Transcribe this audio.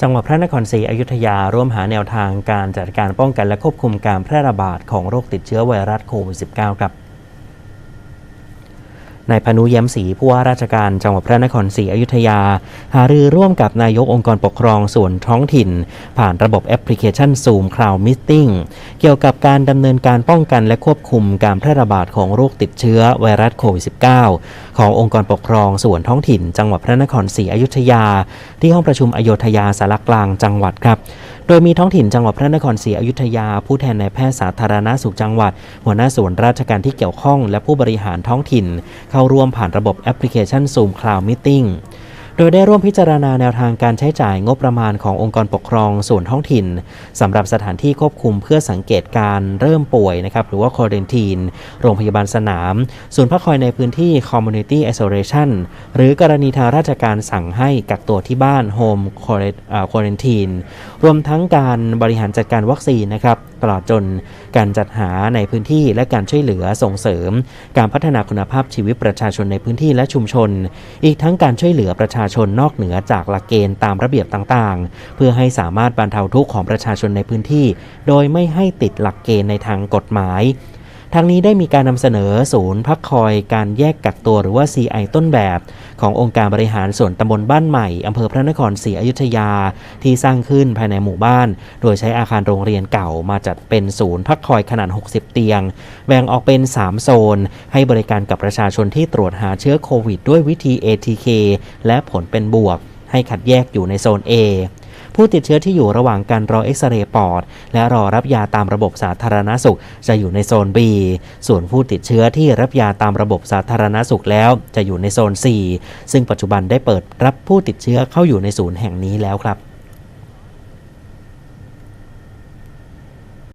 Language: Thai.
จังหวัดพระนครศรีอยุธยาร่วมหาแนวทางการจัดการป้องกันและควบคุมการแพร่ระบาดของโรคติดเชื้อไวรัสโควิด -19 ครับ นายพานุแย้มศรีผู้ว่าราชการจังหวัดพระนครศรีอยุธยา หารือร่วมกับนายกองค์กรปกครองส่วนท้องถิ่น ผ่านระบบแอปพลิเคชัน Zoom Cloud Meeting เกี่ยวกับการดำเนินการป้องกันและควบคุมการแพร่ระบาดของโรคติดเชื้อไวรัสโควิด -19 ขององค์กรปกครองส่วนท้องถิ่น จังหวัดพระนครศรีอยุธยา ที่ห้องประชุมอโยธยาสารกลางจังหวัดครับ โดยมีท้องถิ่นจังหวัดพระนครศรีอยุธยา ผู้แทนนายแพทย์สาธารณสุขจังหวัด หัวหน้าส่วนราชการที่เกี่ยวข้องและผู้บริหารท้องถิ่น เข้าร่วมผ่านระบบแอปพลิเคชัน Zoom Cloud Meeting โดยได้ร่วมพิจารณาแนวทางการใช้จ่ายงบประมาณขององค์กรปกครองส่วนท้องถิ่นสำหรับสถานที่ควบคุมเพื่อสังเกตการเริ่มป่วยนะครับหรือว่า quarantine โรงพยาบาลสนาม ศูนย์พักคอยในพื้นที่ community isolation หรือกรณีทางราชการสั่งให้กักตัวที่บ้าน home quarantine รวมทั้งการบริหารจัดการวัคซีนนะครับตลอดจนการจัดหาในพื้นที่และการช่วยเหลือส่งเสริม การพัฒนาคุณภาพชีวิตประชาชนในพื้นที่และชุมชน อีกทั้งการช่วยเหลือประชาาชนนอกเหนือจากหลักเกณฑ์ตามระเบียบต่างๆ เพื่อให้สามารถบรรเทาทุกข์ของประชาชนในพื้นที่ โดยไม่ให้ติดหลักเกณฑ์ในทางกฎหมาย ทางนี้ได้มีการนำเสนอศูนย์พักคอยการแยกกักตัวหรือว่า CI ต้นแบบ ขององค์การบริหารส่วนตำบลบ้านใหม่อำเภอพระนครศรีอยุธยาที่สร้างขึ้นภายในหมู่บ้าน โดยใช้อาคารโรงเรียนเก่ามาจัดเป็นศูนย์พักคอยขนาด 60 เตียง แบ่งออกเป็น 3 โซน ให้บริการกับประชาชนที่ตรวจหาเชื้อโควิด ด้วยวิธี ATK และผลเป็นบวก ให้คัดแยกอยู่ในโซน A ผู้ติดเชื้อที่อยู่ระหว่างการรอเอ็กซเรย์ปอด และรอรับยาตามระบบสาธารณสุข จะอยู่ในโซน B ส่วนผู้ติดเชื้อที่รับยาตามระบบสาธารณสุขแล้วจะอยู่ในโซน C ซึ่งปัจจุบันได้เปิดรับผู้ติดเชื้อเข้าอยู่ในศูนย์แห่งนี้แล้วครับ